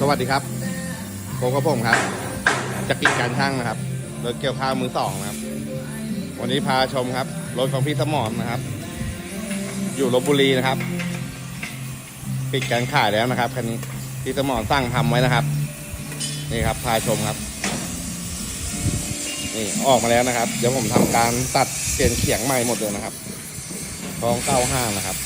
สวัสดีครับโกกับผมครับจักริดการช่างนะครับรถเกี่ยวข้าวมือสองนะครับ วันนี้พาชมครับรถของพี่สมรนนะครับ อยู่ลบบุรีนะครับ ปิดการขายแล้วนะครับคันนี้พี่สมรสั่งทำไว้นะครับ นี่ครับพาชมครับ นี่ออกมาแล้วนะครับ เดี๋ยวผมทำการตัดเปลี่ยนเขียงใหม่หมดเลยนะครับทองเก้าห้านะครับ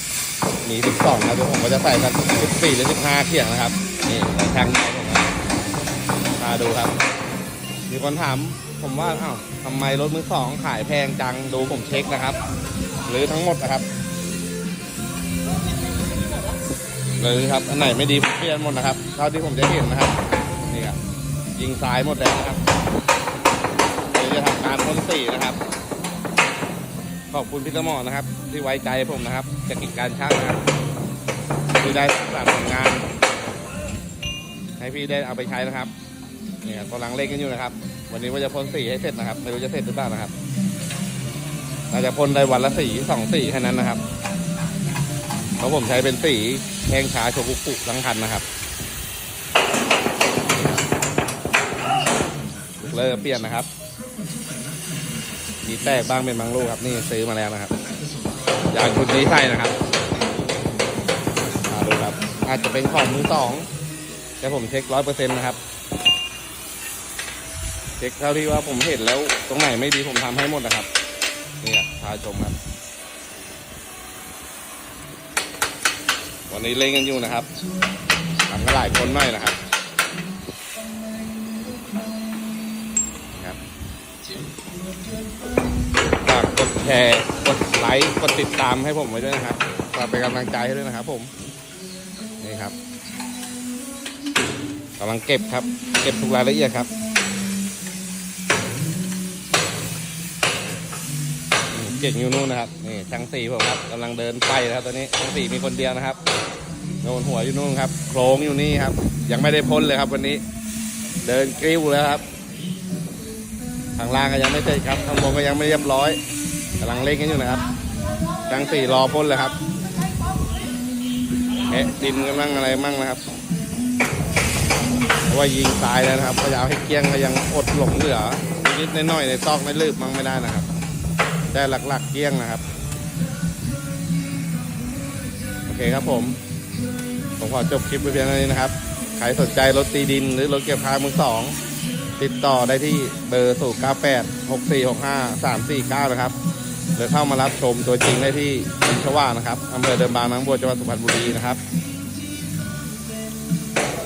มีสิบสองนะเดี๋ยวผมก็จะใส่กันสิบสี่หรือสิบห้าเขียงนะครับ นี่ใส่แทงได้ผมนมาดูครับ มีคนถามผมว่าอ้าวทำไมรถมือสองขายแพงจังดูผมเช็คนะครับ หรือทั้งหมดนะครับเลยครับอันไหนไม่ดีผมเปลี่ยนหมดนะครับเท่าที่ผมจะเห็นนะครับนี่ครับยิงซ้ายหมดแล้วนะครับเดี๋ยวจะทำการพ่นสีนะครับ ขอบคุณพี่สมอนะครับ ที่ไว้ใจผมนะครับจากกิจการช่างนะครับที่ได้สานผลงาน ให้พี่ได้เอาไปใช้นะครับนี่ครับกำลังเล่นกันอยู่นะครับ วันนี้ว่าจะพ่นสีให้เสร็จนะครับ ไม่รู้จะเสร็จหรือเปล่านะครับน่าจะพ่นได้วันละสีสองสีแค่นั้นนะครับเพราะผมใช้เป็นสีแห้งช้าโชกุกุทั้งคันนะครับเลิกเปลี่ยนนะครับมีแตกบ้างเป็นบางลูกครับ นี่ซื้อมาแล้วนะครับยางชุดนี้ใช่นะครับมาดูครับ อาจจะเป็นของมือสอง แต่ผมเช็คร้อยเปอร์เซ็นต์นะครับ เช็คเท่าที่ว่าผมเห็นแล้วตรงไหนไม่ดีผมทำให้หมดนะครับ นี่ครับพาชมครับ วันนี้เล่นกันอยู่นะครับทำกันหลายคนหน่อยนะครับครับฝากกดแชร์กดไลค์กดติดตามให้ผมไว้ด้วยนะครับฝากเป็นกำลังใจให้ด้วยนะครับผม นี่ครับ กำลังเก็บครับ เก็บทุกรายละเอียดครับเก่งอยู่นู่นนะครับนี่ช่างสีผมครับกำลังเดินไปนะครับตอนนี้ช่างสีมีคนเดียวนะครับโดนหัวอยู่นู่นครับ โครงอยู่นี่ครับ ยังไม่ได้พ้นเลยครับวันนี้ เดินกริ้วแล้วครับข้างล่างก็ยังไม่เสร็จครับข้างบนก็ยังไม่เรียบร้อยกำลังเล่นกันอยู่นะครับจังสี่รอพ่นเลยครับแหะดินกันมั่งอะไรมั่งนะครับ เพราะว่ายิงตายแล้วนะครับพยายามให้เกลี้ยงก็ยังอดหลงเหลือ นิดๆน้อยๆในซอกในลืบมั่งไม่ได้นะครับ แต่หลักๆเกลี้ยงนะครับ โอเคครับผม ผมขอจบคลิปไปเพียงเท่านี้นะครับ ใครสนใจรถตีดินหรือรถเก็บพามือสอง ติดต่อได้ที่เบอร์0 9 8 6 4 6 5 3 4 9นะครับหรือเข้ามารับชมตัวจริงได้ที่ชวานะครับอำเภอเดิมบางน้ำบัวจังหวัดสุพรรณบุรีนะครับ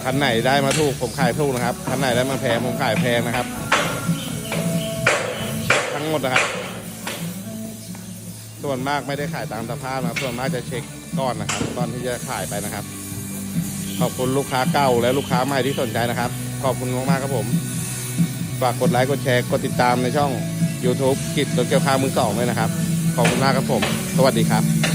คันไหนได้มาถูกผมขายถูกนะครับคันไหนได้มาแพงผมขายแพงนะครับ ทั้งหมดนะครับ ส่วนมากไม่ได้ขายตามสภาพนะครับส่วนมากจะเช็คก่อนนะครับ ตอนที่จะขายไปนะครับ ขอบคุณลูกค้าเก่าและลูกค้าใหม่ที่สนใจนะครับ ขอบคุณมากๆครับผมฝากกดไลค์กดแชร์กดติดตามในช่อง YouTube กิจรถเกี่ยวข้าวมือสองด้วยนะครับขอบคุณมากครับผม สวัสดีครับ